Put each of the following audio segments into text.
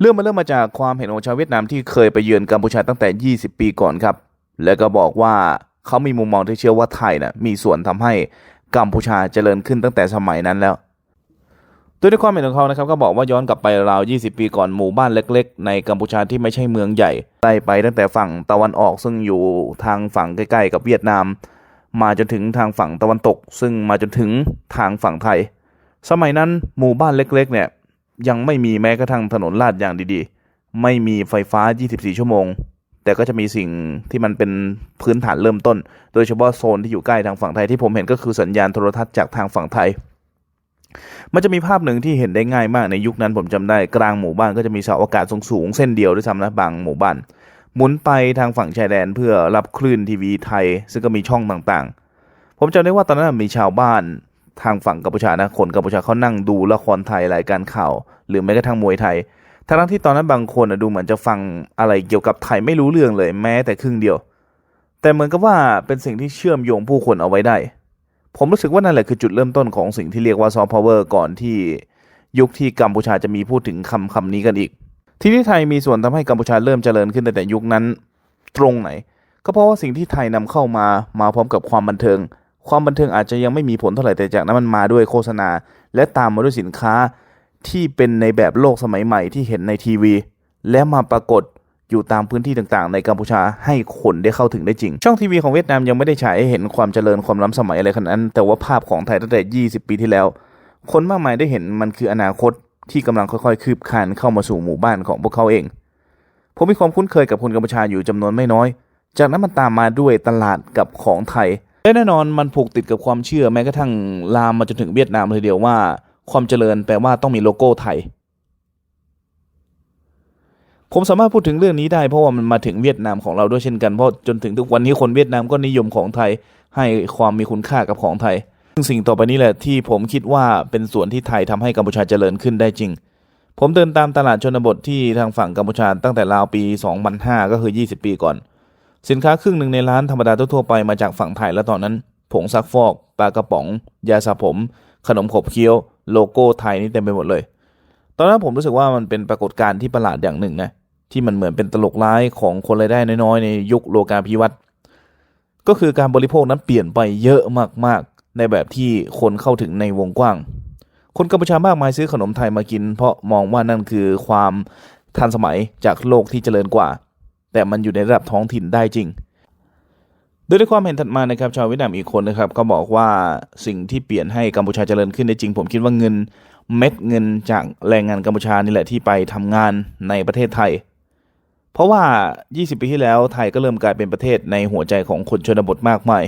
เรื่องมันเริ่มมาจากความเห็นของชาวเวียดนามที่เคยไปเยือนกัมพูชาตั้งแต่ 20 ปีก่อนครับ แล้วก็บอกว่าเขามีมุมมองที่เชื่อว่าไทยนะ่ะมีส่วนทำให้กัมพูชาเจริญขึ้นตั้งแต่สมัยนั้นแล้วโดยในความเห็นของเขานะครับก็บอกว่าย้อนกลับไปราว 20 ปีก่อนหมู่บ้านเล็ก ๆ ในกัมพูชาที่ไม่ใช่เมืองใหญ่ไล่ไปตั้งแต่ฝั่งตะวันออกซึ่งอยู่ทางฝั่งใกล้ๆ กับเวียดนาม มาจนถึงทางฝั่งตะวันตก ซึ่งมาจนถึงทางฝั่งไทย สมัยนั้นหมู่บ้านเล็ก ๆ เนี่ย ยังไม่มีแม้กระทั่งถนนลาดอย่างดีๆ ไม่มีไฟฟ้า 24 ชั่วโมง แต่ก็จะมีสิ่งที่มันเป็นพื้นฐานเริ่มต้น โดยเฉพาะโซนที่อยู่ใกล้ทางฝั่งไทยที่ผมเห็นก็คือสัญญาณโทรทัศน์จากทางฝั่งไทย มันจะมีภาพหนึ่งที่เห็นได้ง่ายมากในยุคนั้นผมจำได้กลางหมู่บ้านก็จะมีเสาอากาศสูงๆเส้นเดียวด้วยซ้ำนะบางหมู่บ้านหมุนไปทางฝั่งชายแดนเพื่อรับคลื่นทีวีไทย ซึ่งก็มีช่องต่างๆ ผมจำได้ว่าตอนนั้นมีชาวบ้าน ทางฝั่งกัมพูชานะคนกัมพูชาเขานั่งดูละครไทยรายการข่าวหรือแม้กระทั่งมวยไทยทั้งที่ตอนนั้นบางคนดูเหมือนจะฟังอะไรเกี่ยวกับไทยไม่รู้เรื่องเลยแม้แต่ครึ่งเดียว แต่เหมือนกับว่าเป็นสิ่งที่เชื่อมโยงผู้คนเอาไว้ได้ ผมรู้สึกว่านั่นแหละคือจุดเริ่มต้นของสิ่งที่เรียกว่าซอฟต์พาวเวอร์ก่อนที่ยุคที่กัมพูชาจะมีพูดถึงคำคำนี้กันอีก ที่ที่ไทยมีส่วนทำให้กัมพูชาเริ่มเจริญขึ้นตั้งแต่ยุคนั้นตรงไหน ก็เพราะว่าสิ่งที่ไทยนำเข้ามามาพร้อมกับความบันเทิง ความบันเทิงอาจจะยังไม่มีผลเท่าไหร่แต่จากนั้นมันมาด้วยโฆษณา และตามมาด้วยสินค้าที่เป็นในแบบโลกสมัยใหม่ที่เห็นในทีวี และมาปรากฏอยู่ตามพื้นที่ต่างๆ ในกัมพูชาให้คนได้เข้าถึงได้จริง ช่องทีวีของเวียดนามยังไม่ได้ฉายให้เห็นความเจริญความล้ำสมัยอะไรขนาดนั้น แต่ว่าภาพของไทยตั้งแต่ 20 ปีที่แล้ว คนมากมายได้เห็นมันคืออนาคตที่กำลังค่อยๆ คืบคลานเข้ามาสู่หมู่บ้านของพวกเขาเอง ผมมีความคุ้นเคยกับคนกัมพูชาอยู่จำนวนไม่น้อย จากนั้นมันตามมาด้วยตลาดกับของไทย และแน่นอนมันผูกติดกับความเชื่อแม้กระทั่งลามมาจนถึงเวียดนามเลยเดียวว่า ความเจริญแปลว่าต้องมีโลโก้ไทย ผมสามารถพูดถึงเรื่องนี้ได้เพราะว่ามันมาถึงเวียดนามของเราด้วยเช่นกันเพราะจนถึงทุกวันนี้คนเวียดนามก็นิยมของไทย ให้ความมีคุณค่ากับของไทย ซึ่งสิ่งต่อไปนี้แหละที่ผมคิดว่าเป็นส่วนที่ไทยทำให้กัมพูชาเจริญขึ้นได้จริง ผมเดินตามตลาดชนบทที่ทางฝั่งกัมพูชาตั้งแต่ราวปี 2005 ก็คือ 20 ปีก่อน สินค้าครึ่งหนึ่งในร้านธรรมดาทั่วๆไปมาจากฝั่งไทยแล้วตอนนั้น ผงซักฟอกปลากระป๋อง ยาสระผม ขนมขบเคี้ยว โลโก้ไทยนี่เต็มไปหมดเลย ตอนนั้นผมรู้สึกว่ามันเป็นปรากฏการณ์ที่ประหลาดอย่างหนึ่งนะที่มันเหมือนเป็นตลกร้ายของคนรายได้น้อยๆในยุคโลกาภิวัตน์ก็คือการบริโภคนั้นเปลี่ยนไปเยอะมากๆ ในแบบที่คนเข้าถึงในวงกว้าง คนกัมพูชามากมายซื้อขนมไทยมากิน เพราะมองว่านั่นคือความทันสมัยจากโลกที่เจริญกว่า แต่มันอยู่ในระดับท้องถิ่นได้จริง โดยในความเห็นถัดมานะครับชาวเวียดนามอีกคนนะครับก็บอกว่าสิ่งที่เปลี่ยนให้กัมพูชาเจริญขึ้นได้จริง ผมคิดว่าเงินเม็ดเงินจากแรงงานกัมพูชานี่แหละที่ไปทำงานในประเทศไทย เพราะว่า 20 ปีที่แล้วไทยก็เริ่มกลายเป็นประเทศในหัวใจของคนชนบทมากมาย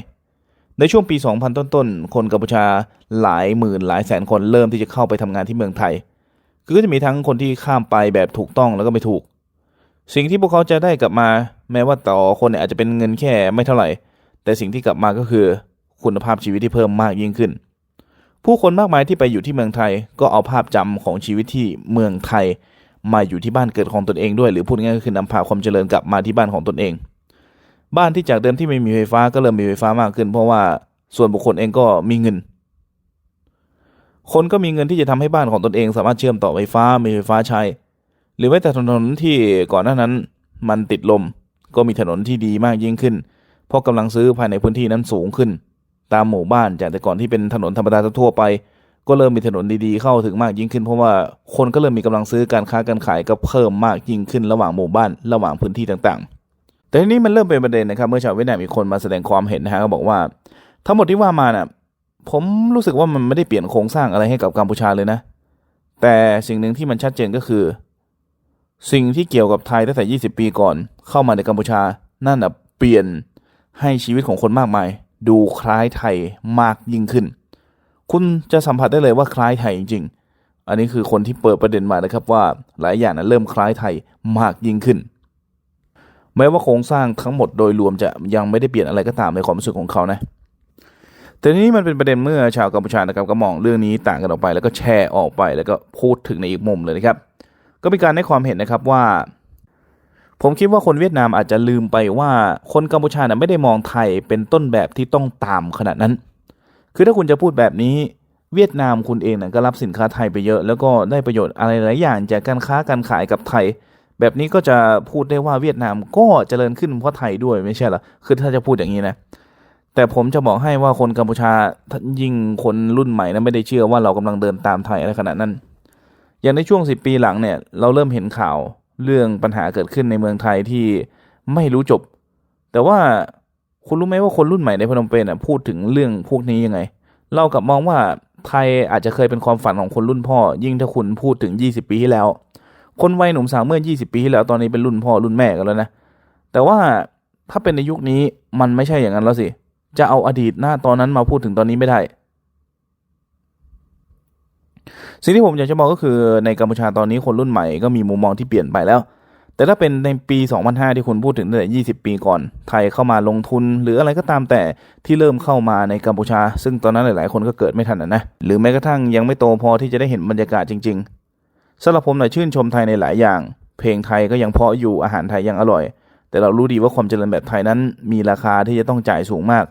ในช่วงปี 2000 ต้นๆ คนกัมพูชาหลายหมื่นหลายแสนคนเริ่มที่จะเข้าไปทำงานที่เมืองไทย คือก็จะมีทั้งคนที่ข้ามไปแบบถูกต้องแล้วก็ไม่ถูก สิ่งที่พวกเขาจะได้กลับมา แม้ว่าต่อคนเนี่ยอาจจะเป็นเงินแค่ไม่เท่าไหร่ แต่สิ่งที่กลับมาก็คือ คุณภาพชีวิตที่เพิ่มมากยิ่งขึ้น ผู้คนมากมายที่ไปอยู่ที่เมืองไทย ก็เอาภาพจำของชีวิตที่เมืองไทย มาอยู่ที่บ้านเกิดของตนเองด้วยหรือพูดง่ายๆก็คือนำพาความเจริญกลับมาที่บ้านของตนเอง บ้านที่จากเดิมที่ไม่มีไฟฟ้าก็เริ่มมีไฟฟ้ามากขึ้น เพราะว่าส่วนบุคคลเองก็มีเงินคนก็มีเงินที่จะทำให้บ้านของตนเอง สามารถเชื่อมต่อไฟฟ้ามีไฟฟ้าใช้ หรือแม้แต่ถนนที่ก่อนหน้านั้นมันติดลม ก็มีถนนที่ดีมากยิ่งขึ้น เพราะกำลังซื้อภายในพื้นที่นั้นสูงขึ้น ตามหมู่บ้านจากแต่ก่อนที่เป็นถนนธรรมดาทั่วไป ก็เริ่มมีถนนดีๆเข้าถึงมากยิ่งขึ้น เพราะว่าคนก็เริ่มมีกำลังซื้อการค้าการขายก็เพิ่มมากยิ่งขึ้นระหว่างหมู่บ้านระหว่างพื้นที่ต่างๆ แต่ทีนี้มันเริ่มเป็นประเด็นนะครับเมื่อชาวเวียดนามอีกคนมาแสดงความเห็นนะฮะก็บอกว่า ทั้งหมดที่ว่ามาน่ะผมรู้สึกว่ามันไม่ได้เปลี่ยนโครงสร้างอะไรให้กับกัมพูชาเลยนะ แต่สิ่งหนึ่งที่มันชัดเจนก็คือ สิ่งที่เกี่ยวกับไทยตั้งแต่ 20 ปีก่อน เข้ามาในกัมพูชา นั่นน่ะเปลี่ยนให้ชีวิตของคนมากมาย ดูคล้ายไทยมากยิ่งขึ้น คุณจะสัมผัสได้เลยว่าคล้ายไทยจริง ๆ อันนี้คือคนที่เปิดประเด็นมานะครับว่าหลายอย่างนั้นเริ่มคล้ายไทยมากยิ่งขึ้น แม้ว่าโครงสร้างทั้งหมดโดยรวมจะยังไม่ได้เปลี่ยนอะไรก็ตามในความรู้สึกของเขานะแต่นี้มันเป็นประเด็นเมื่อชาวกัมพูชานะครับก็มองเรื่องนี้ต่างกันออกไป แล้วก็แชร์ออกไปแล้วก็พูดถึงในอีกมุมเลยนะครับ ก็มีการให้ความเห็นนะครับว่า ผมคิดว่าคนเวียดนามอาจจะลืมไปว่าคนกัมพูชานะไม่ได้มองไทยเป็นต้นแบบที่ต้องตามขนาดนั้น คือถ้าคุณจะพูดแบบนี้เวียดนามคุณเองนะก็รับสินค้าไทยไปเยอะ แล้วก็ได้ประโยชน์อะไรหลายอย่างจากการค้าการขายกับไทย แบบนี้ก็จะพูดได้ว่าเวียดนามก็เจริญขึ้นเพราะไทยด้วยไม่ใช่เหรอคือถ้าจะพูดอย่างนี้นะแต่ผมจะบอกให้ว่าคนกัมพูชายิ่งคนรุ่นใหม่นะไม่ได้เชื่อว่าเรากำลังเดินตามไทยอะไรขนาดนั้น อย่างในช่วงสิปีหลังเนี่ยเราเริ่มเห็นข่าวเรื่องปัญหาเกิดขึ้นในเมืองไทยที่ไม่รู้จบ แต่ว่าคุณรู้ไหมว่าคนรุ่นใหม่ในพนมเปญน่ะพูดถึงเรื่องพวกนี้ยังไง เรากลับมองว่าไทยอาจจะเคยเป็นความฝันของคนรุ่นพ่อ ยิ่งถ้าคุณพูดถึง 20 ปีที่แล้ว คนวัยหนุ่มสาวเมื่อ 20 ปีที่แล้วตอนนี้เป็นรุ่นพ่อรุ่นแม่กันแล้วนะ แต่ว่าถ้าเป็นในยุคนี้มันไม่ใช่อย่างนั้นแล้วสิ จะเอาอดีตหน้าตอนนั้นมาพูดถึงตอนนี้ไม่ได้ สิ่งที่ผมอยากจะบอกก็คือในกัมพูชาตอนนี้คนรุ่นใหม่ก็มีมุมมองที่เปลี่ยนไปแล้ว แต่ถ้าเป็นในปี 2005 ที่คุณพูดถึงตั้งแต่ 20 ปีก่อน ไทยเข้ามาลงทุน หรืออะไรก็ตามแต่ที่เริ่มเข้ามาในกัมพูชา ซึ่งตอนนั้นหลาย ๆ คนก็เกิดไม่ทันนะ หรือแม้กระทั่งยังไม่โตพอที่จะได้เห็นบรรยากาศจริง ๆสำหรับผมหน่อยชื่นชมไทยในหลายอย่าง เพลงไทยก็ยังเพาะอยู่ อาหารไทยยังอร่อย แต่เรารู้ดีว่าความเจริญแบบไทยนั้น มีราคาที่จะต้องจ่ายสูงมาก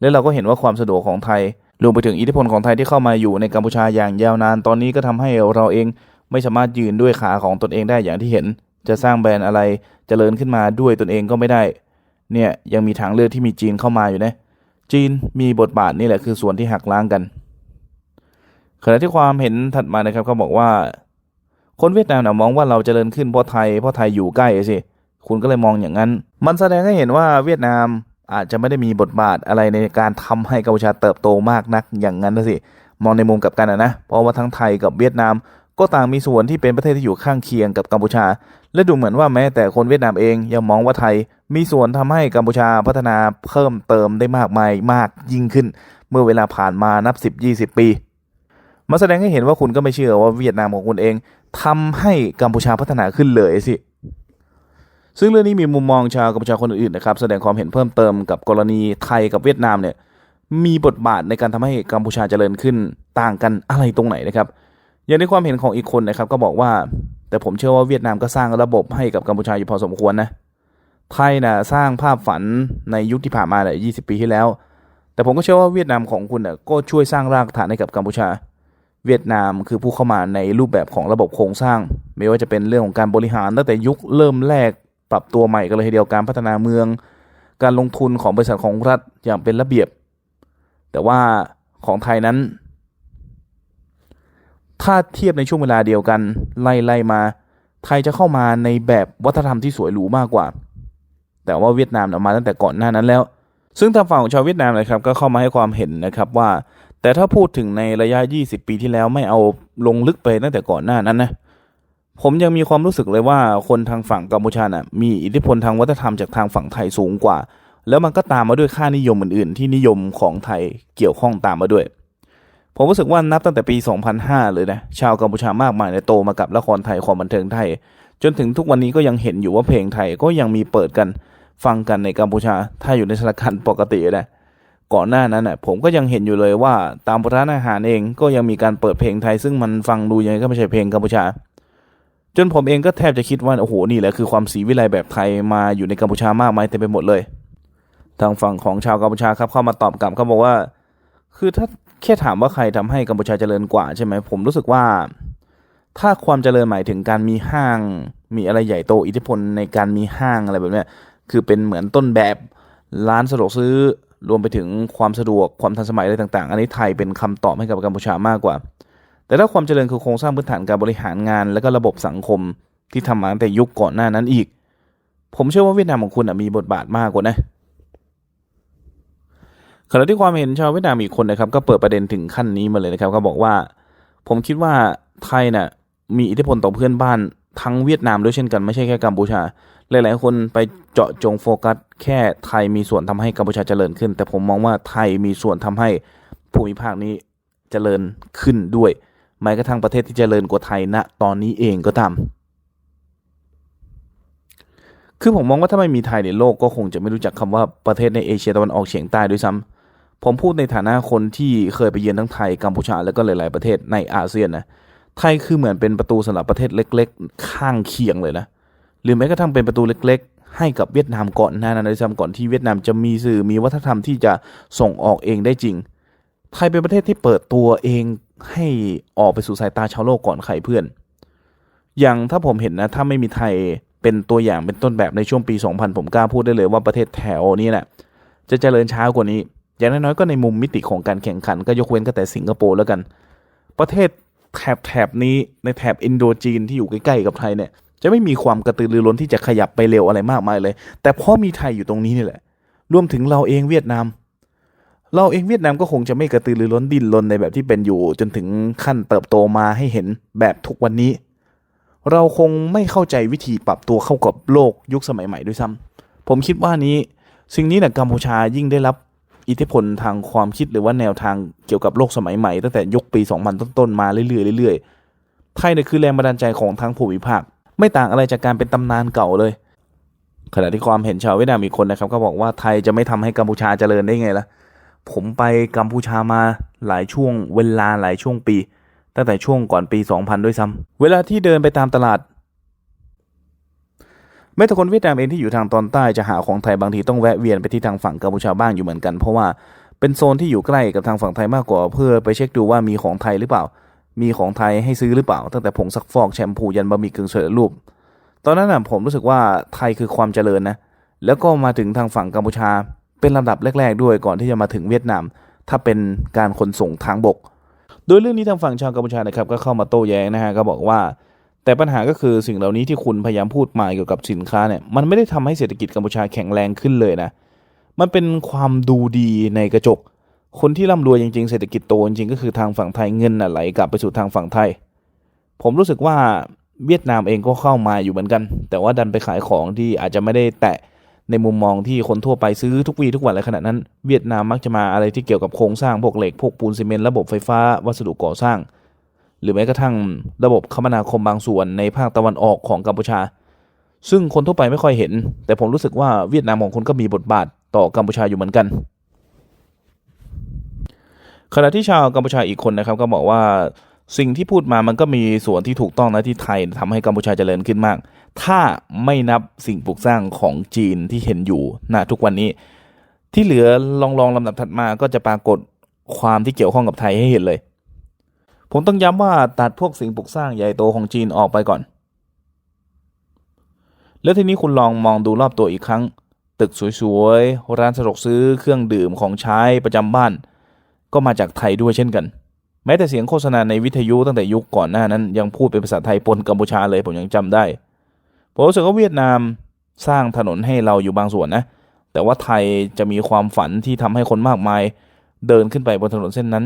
และเราก็เห็นว่าความสะดวกของไทย รวมไปถึงอิทธิพลของไทยที่เข้ามาอยู่ในกัมพูชาอย่างยาวนาน ตอนนี้ก็ทำให้เราเองไม่สามารถยืนด้วยขาของตนเองได้อย่างที่เห็น จะสร้างแบรนด์อะไรเจริญขึ้นมาด้วยตนเองก็ไม่ได้ เนี่ยยังมีทางเลือกที่มีจีนเข้ามาอยู่นะ จีนมีบทบาทนี่แหละคือส่วนที่หักล้างกัน ขณะที่ความเห็นถัดมานะครับเขาบอกว่า คนเวียดนามนะมองว่าเราเจริญขึ้นเพราะไทยเพราะไทยอยู่ใกล้สิคุณก็เลยมองอย่างนั้น มันแสดงให้เห็นว่าเวียดนาม อาจจะไม่ได้มีบทบาทอะไรในการทำให้กัมพูชาเติบโตมากนักอย่างนั้นนะสิมองในมุมกับกันนะ เพราะว่าทั้งไทยกับเวียดนาม ก็ต่างมีส่วนที่เป็นประเทศที่อยู่ข้างเคียงกับกัมพูชา และดูเหมือนว่าแม้แต่คนเวียดนามเองยังมองว่าไทย มีส่วนทำให้กัมพูชาพัฒนาเพิ่มเติมได้มากมายมากยิ่งขึ้น เมื่อเวลาผ่านมานับ 10 20 ปีมาแสดงให้เห็นว่าคุณก็ไม่เชื่อว่าเวียดนามของคุณเองทำให้กัมพูชาพัฒนาขึ้นเลยสิ ซึ่งเรื่องนี้มีมุมมองชาวกัมพูชาคนอื่นๆนะครับแสดงความเห็นเพิ่มเติมกับกรณีไทยกับเวียดนามเนี่ยมีบทบาทในการทำให้กัมพูชาเจริญขึ้นต่างกันอะไรตรงไหนนะครับ อย่างในความเห็นของอีกคนนะครับก็บอกว่า แต่ผมเชื่อว่าเวียดนามก็สร้างระบบให้กับกัมพูชาอยู่พอสมควรนะไทยนะสร้างภาพฝันในยุคที่ผ่านมาเนี่ยยีปีที่แล้ว แต่ผมก็เชื่อว่าเวียดนามของคุณน่ะก็ช่วยสร้างรากฐานให้กับกัมพูชา เวียดนามคือผู้เข้ามาในรูปแบบของระบบโครงสร้าง ไม่ว่าจะเป็นเรื่องของการบริหารตั้งแต่ยุคเริ่มแรก ปรับตัวใหม่กันเลยทีเดียวการพัฒนาเมือง การลงทุนของบริษัทของรัฐอย่างเป็นระเบียบ แต่ว่าของไทยนั้น ถ้าเทียบในช่วงเวลาเดียวกัน ไล่ไล่มา ไทยจะเข้ามาในแบบวัฒนธรรมที่สวยหรูมากกว่า แต่ว่าเวียดนามมาตั้งแต่ก่อนหน้านั้นแล้ว ซึ่งทางฝั่งของชาวเวียดนามนะครับก็เข้ามาให้ความเห็นนะครับว่า แต่ถ้าพูดถึงในระยะ 20 ปีที่แล้วไม่เอาลงลึกไปตั้งแต่ก่อนหน้านั้นนะ ผมยังมีความรู้สึกเลยว่าคนทางฝั่งกัมพูชาน่ะมีอิทธิพลทางวัฒนธรรมจากทางฝั่งไทยสูงกว่า แล้วมันก็ตามมาด้วยค่านิยมอื่นๆ ที่นิยมของไทยเกี่ยวข้องตามมาด้วย ผมรู้สึกว่านับตั้งแต่ปี 2005 เลยนะชาวกัมพูชามากมายในยโตมากับละครไทยความบันเทิงไทย จนถึงทุกวันนี้ก็ยังเห็นอยู่ว่าเพลงไทยก็ยังมีเปิดกันฟังกันในกัมพูชาถ้าอยู่ในสถานการณ์ปกตินะก่อนหน้านั้นน่ะผมก็ยังเห็นอยู่เลยว่าตามร้านอาหารเองก็ยังมีการเปิดเพลงไทย ซึ่งมันฟังดูยังไงก็ไม่ใช่เพลงกัมพูชา จนผมเองก็แทบจะคิดว่าโอ้โหนี่แหละคือความศรีวิไลแบบไทยมาอยู่ในกัมพูชามากมายเต็มไปหมดเลย ทางฝั่งของชาวกัมพูชาครับเข้ามาตอบกลับเขาบอกว่า คือถ้าแค่ถามว่าใครทำให้กัมพูชาเจริญกว่าใช่ไหมผมรู้สึกว่า ถ้าความเจริญหมายถึงการมีห้าง มีอะไรใหญ่โตอิทธิพลในการมีห้างอะไรแบบนี้คือเป็นเหมือนต้นแบบร้านสะดวกซื้อรวมไปถึงความสะดวกความทันสมัยอะไรต่าง ๆ อันนี้ไทยเป็นคำตอบให้กับกัมพูชามากกว่า แต่ถ้าความเจริญคือโครงสร้างพื้นฐานการบริหารงาน และก็ระบบสังคมที่ทำมาตั้งแต่ยุคก่อนหน้านั้นอีก ผมเชื่อว่าเวียดนามของคุณมีบทบาทมากกว่านะขณะที่ความเห็นชาวเวียดนามอีกคนนะครับก็เปิดประเด็นถึงขั้นนี้มาเลยนะครับเขาบอกว่า ผมคิดว่าไทยน่ะมีอิทธิพลต่อเพื่อนบ้านทั้งเวียดนามด้วยเช่นกันไม่ใช่แค่กัมพูชา หลาย ๆ คนไปเจาะจงโฟกัส แค่ไทยมีส่วนทำให้กัมพูชาเจริญขึ้น แต่ผมมองว่าไทยมีส่วนทำให้ภูมิภาคนี้เจริญขึ้นด้วย แม้กระทั่งประเทศที่เจริญกว่าไทยณตอนนี้เองก็ตามคือผมมองว่าถ้าไม่มีไทยในโลกก็คงจะไม่รู้จักคำว่าประเทศในเอเชียตะวันออกเฉียงใต้ด้วยซ้ำผมพูดในฐานะคนที่เคยไปเยือนทั้งไทยกัมพูชาแล้วก็หลาย ๆ ประเทศในอาเซียนนะไทยคือเหมือนเป็นประตูสำหรับประเทศเล็ก ๆ ข้างเคียงเลยนะหรือแม้กระทั่งเป็นประตูเล็ก ๆ ให้กับเวียดนามก่อนหน้านั้นด้วยซ้ำก่อนที่เวียดนามจะมีสื่อมีวัฒนธรรมที่จะส่งออกเองได้จริง ไทยเป็นประเทศที่เปิดตัวเอง ให้ออกไปสู่สายตาชาวโลกก่อนใครเพื่อน อย่างถ้าผมเห็นนะ ถ้าไม่มีไทยเป็นตัวอย่างเป็นต้นแบบในช่วงปี 2000 ผมกล้าพูดได้เลยว่าประเทศแถวนี้แหละจะเจริญช้ากว่านี้ อย่างน้อยๆก็ในมุมมิติของการแข่งขัน ก็ยกเว้นก็แต่สิงคโปร์แล้วกัน ประเทศแถบแถบนี้ในแถบอินโดจีนที่อยู่ใกล้ๆกับไทยเนี่ย จะไม่มีความกระตือรือร้นที่จะขยับไปเร็วอะไรมากมายเลย แต่เพราะมีไทยอยู่ตรงนี้นี่แหละ รวมถึงเราเองเวียดนาม เราเองเวียดนามก็คงจะไม่กระตือรือร้นดิ้นรนในแบบที่เป็นอยู่ จนถึงขั้นเติบโตมาให้เห็นแบบทุกวันนี้ เราคงไม่เข้าใจวิธีปรับตัวเข้ากับโลกยุคสมัยใหม่ด้วยซ้ำผมคิดว่านี้ สิ่งนี้นะกัมพูชายิ่งได้รับอิทธิพลทางความคิดหรือว่าแนวทางเกี่ยวกับโลกสมัยใหม่ตั้งแต่ยุคปี 2000 ต้นๆมาเรื่อยๆเรื่อยๆไทยเนี่ยคือแรงบันดาลใจของทั้งภูมิภาค ไม่ต่างอะไรจากการเป็นตำนานเก่าเลยขณะที่ความเห็นชาวเวียดนามอีกคนนะครับก็บอกว่าไทยจะไม่ทำให้กัมพูชาเจริญได้ไงล่ะ ผมไปกัมพูชามาหลายช่วงเวลาหลายช่วงปี ตั้งแต่ช่วงก่อนปี 2000 ด้วยซ้ำเวลาที่เดินไปตามตลาดแม้แต่คนเวียดนามเองที่อยู่ทางตอนใต้จะหาของไทยบางทีต้องแวะเวียนไปที่ทางฝั่งกัมพูชาบ้างอยู่เหมือนกัน เพราะว่าเป็นโซนที่อยู่ใกล้กับทางฝั่งไทยมากกว่า เพื่อไปเช็คดูว่ามีของไทยหรือเปล่า มีของไทยให้ซื้อหรือเปล่า ตั้งแต่ผงซักฟอกแชมพูยันบะหมี่กึ่งสำเร็จรูป ตอนนั้นนะผมรู้สึกว่าไทยคือความเจริญนะแล้วก็มาถึงทางฝั่งกัมพูชา เป็นลำดับแรก ๆ ด้วยก่อนที่จะมาถึงเวียดนาม ถ้าเป็นการขนส่งทางบก โดยเรื่องนี้ทางฝั่งชาวกัมพูชานะครับก็เข้ามาโต้แย้งนะฮะก็บอกว่า แต่ปัญหาก็คือสิ่งเหล่านี้ที่คุณพยายามพูดมาเกี่ยวกับสินค้าเนี่ยมันไม่ได้ทำให้เศรษฐกิจกัมพูชาแข็งแรงขึ้นเลยนะมันเป็นความดูดีในกระจก คนที่ร่ำรวยจริงๆเศรษฐกิจโตจริงก็คือทางฝั่งไทยเงินน่ะไหลกลับไปสู่ทางฝั่งไทย ผมรู้สึกว่าเวียดนามเองก็เข้ามาอยู่เหมือนกัน แต่ว่าดันไปขายของที่อาจจะไม่ได้แตะ ในมุมมองที่คนทั่วไปซื้อทุกวีทุกวันอะไรขนาดนั้น เวียดนามมักจะมาอะไรที่เกี่ยวกับโครงสร้างพวกเหล็กพวกปูนซีเมนต์ระบบไฟฟ้าวัสดุก่อสร้าง หรือแม้กระทั่งระบบคมนาคมบางส่วนในภาคตะวันออกของกัมพูชา ซึ่งคนทั่วไปไม่ค่อยเห็น แต่ผมรู้สึกว่าเวียดนามของคนก็มีบทบาทต่อกัมพูชาอยู่เหมือนกันขณะที่ชาวกัมพูชาอีกคนนะครับก็บอกว่า สิ่งที่พูดมามันก็มีส่วนที่ถูกต้องนะที่ไทยทำให้กัมพูชาเจริญขึ้นมาก ถ้าไม่นับสิ่งปลูกสร้างของจีนที่เห็นอยู่ณทุกวันนี้ ที่เหลือลองลองลำดับถัดมาก็จะปรากฏความที่เกี่ยวข้องกับไทยให้เห็นเลย ผมต้องย้ำว่าตัดพวกสิ่งปลูกสร้างใหญ่โตของจีนออกไปก่อน แล้วทีนี้คุณลองมองดูรอบตัวอีกครั้ง ตึกสวยๆร้านสะดวกซื้อเครื่องดื่มของใช้ประจำบ้าน ก็มาจากไทยด้วยเช่นกัน แม้แต่เสียงโฆษณาในวิทยุตั้งแต่ยุคก่อนหน้านั้น ยังพูดเป็นภาษาไทยปนกัมพูชาเลยผมยังจำได้ผมรู้สึกว่าเวียดนามสร้างถนนให้เราอยู่บางส่วนนะ แต่ว่าไทยจะมีความฝันที่ทำให้คนมากมาย เดินขึ้นไปบนถนนเส้นนั้น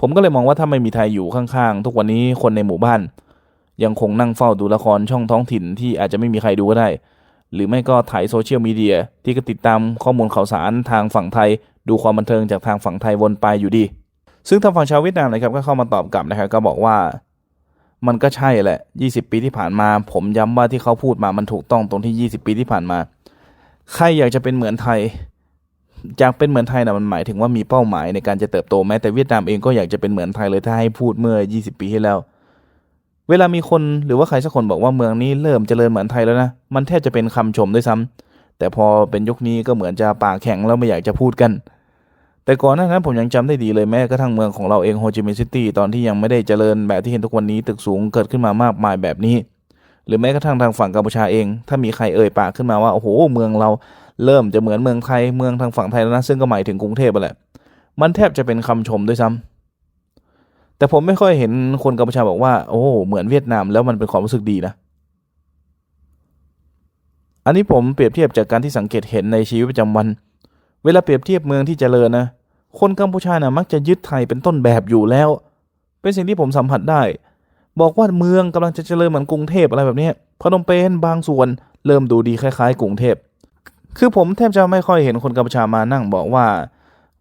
ผมก็เลยมองว่าถ้าไม่มีไทยอยู่ข้างๆ ทุกวันนี้คนในหมู่บ้าน ยังคงนั่งเฝ้าดูละครช่องท้องถิ่นที่อาจจะไม่มีใครดูก็ได้ หรือไม่ก็ถ่ายโซเชียลมีเดียที่ก็ติดตามข้อมูลข่าวสารทางฝั่งไทย ดูความบันเทิงจากทางฝั่งไทยวนไปอยู่ดี ซึ่งทางฝั่งชาวเวียดนามนะครับก็เข้ามาตอบกลับนะครับก็บอกว่ามันก็ใช่แหละ 20 ปีที่ผ่านมา ผมย้ำว่าที่เขาพูดมามันถูกต้องตรงที่ 20 ปีที่ผ่านมา ใครอยากจะเป็นเหมือนไทยอยากเป็นเหมือนไทยนะมันหมายถึงว่ามีเป้าหมายในการจะเติบโตแม้แต่เวียดนามเองก็อยากจะเป็นเหมือนไทยเลยถ้าให้พูดเมื่อ 20 ปีที่แล้ว เวลามีคนหรือว่าใครสักคนบอกว่าเมืองนี้เริ่มเจริญเหมือนไทยแล้วนะมันแทบจะเป็นคำชมด้วยซ้ำแต่พอเป็นยุคนี้ก็เหมือนจะปากแข็งแล้วไม่อยากจะพูดกัน แต่ก่อนหน้านั้นผมยังจำได้ดีเลยแม้กระทั่งเมืองของเราเองโฮจิมินห์ซิตี้ตอนที่ยังไม่ได้เจริญแบบที่เห็นทุกวันนี้ตึกสูงเกิดขึ้นมามากมายแบบนี้ หรือแม้กระทั่งทางฝั่งกัมพูชาเอง ถ้ามีใครเอ่ยปากขึ้นมาว่าโอ้โหเมืองเราเริ่มจะเหมือนเมืองไทยเมืองทางฝั่งไทยแล้วนะซึ่งก็หมายถึงกรุงเทพไปแหละมันแทบจะเป็นคำชมด้วยซ้ำแต่ผมไม่ค่อยเห็นคนกัมพูชาบอกว่าโอ้เหมือนเวียดนามแล้วมันเป็นความรู้สึกดีนะอันนี้ผมเปรียบเทียบจากการที่สังเกตเห็นในชีวิตประจำวัน เวลาเปรียบเทียบเมืองที่เจริญนะ คนกัมพูชานะ่ะมักจะยึดไทยเป็นต้นแบบอยู่แล้ว เป็นสิ่งที่ผมสัมผัสได้ บอกว่าเมืองกำลังจะเจริญเหมือนกรุงเทพอะไรแบบนี้พนมเปญบางส่วนเริ่มดูดีคล้ายๆ กรุงเทพ คือผมแทบจะไม่ค่อยเห็นคนกัมพูชามานั่งบอกว่า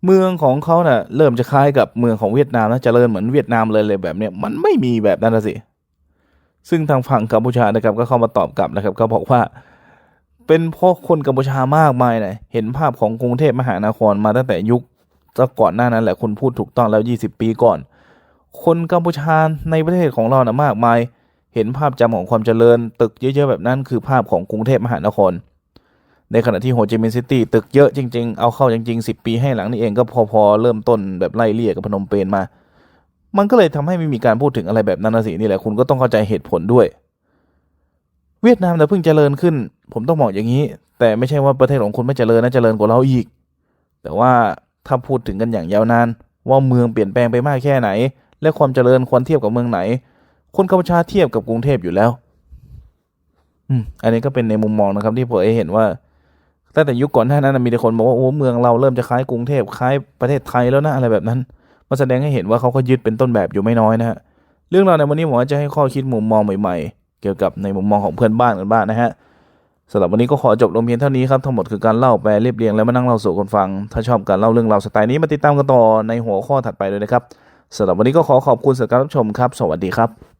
เมืองของเขาเน่ะเริ่มจะคล้ายกับเมืองของเวียดนามแล้วเจริญเหมือนเวียดนามเลยเลยแบบนี้มันไม่มีแบบนั้นนะสิซึ่งทางฝั่งกัมพูชานะครับก็เข้ามาตอบกลับนะครับก็บอกว่า เป็นเพราะคนกัมพูชามากมายนะเห็นภาพของกรุงเทพมหานครมาตั้งแต่ยุคก่อนหน้านั้นแหละคุณพูดถูกต้องแล้ว 20 ปีก่อน คนกัมพูชาในประเทศของเรานะมากมาย เห็นภาพจำของความเจริญ ตึกเยอะๆแบบนั้นคือภาพของกรุงเทพมหานคร ในขณะที่โฮจิมินห์ซิตี้ตึกเยอะจริง ๆ เอาเข้าจริง ๆ 10 ปีให้หลังนี่เองก็พอๆเริ่มต้นแบบไล่เลี่ยกับพนมเปญมา มันก็เลยทำให้ไม่มีการพูดถึงอะไรแบบนั้นนะสินี่แหละคุณก็ต้องเข้าใจเหตุผลด้วย เวียดนามแต่ะเพิ่งเจริญขึ้น ผมต้องบอกอย่างนี้ แต่ไม่ใช่ว่าประเทศของคุณไม่เจริญนะเจริญกว่าเราอีก แต่ว่าถ้าพูดถึงกันอย่างยาวนาน ว่าเมืองเปลี่ยนแปลงไปมากแค่ไหน และความเจริญควรเทียบกับเมืองไหน คนกัมพูชาเทียบกับกรุงเทพอยู่แล้ว อืม อันนี้ก็เป็นในมุมมองนะครับ ที่ผมเห็นว่าตั้งแต่ยุคก่อนหน้านั้นมีแต่คนบอกว่าโอ้เมืองเราเริ่มจะคล้ายกรุงเทพคล้ายประเทศไทยแล้วนะอะไรแบบนั้นมาแสดงให้เห็นว่าเขาก็ยึดเป็นต้นแบบอยู่ไม่น้อยนะฮะเรื่องราวในวันนี้ผมว่าจะให้ข้อคิดมุมมองใหม่ๆ เกี่ยวกับในมุมมองของเพื่อนบ้านกันบ้างนะฮะสำหรับวันนี้ก็ขอจบลงเพียงเท่านี้ครับ ทั้งหมดคือการเล่าแปลเรียบเรียงแล้วมานั่งเล่าสู่คนฟัง ถ้าชอบการเล่าเรื่องราวสไตล์นี้มาติดตามกันต่อในหัวข้อถัดไปเลยนะครับสำหรับวันนี้ก็ขอขอบคุณสำหรับการรับชมครับ สวัสดีครับ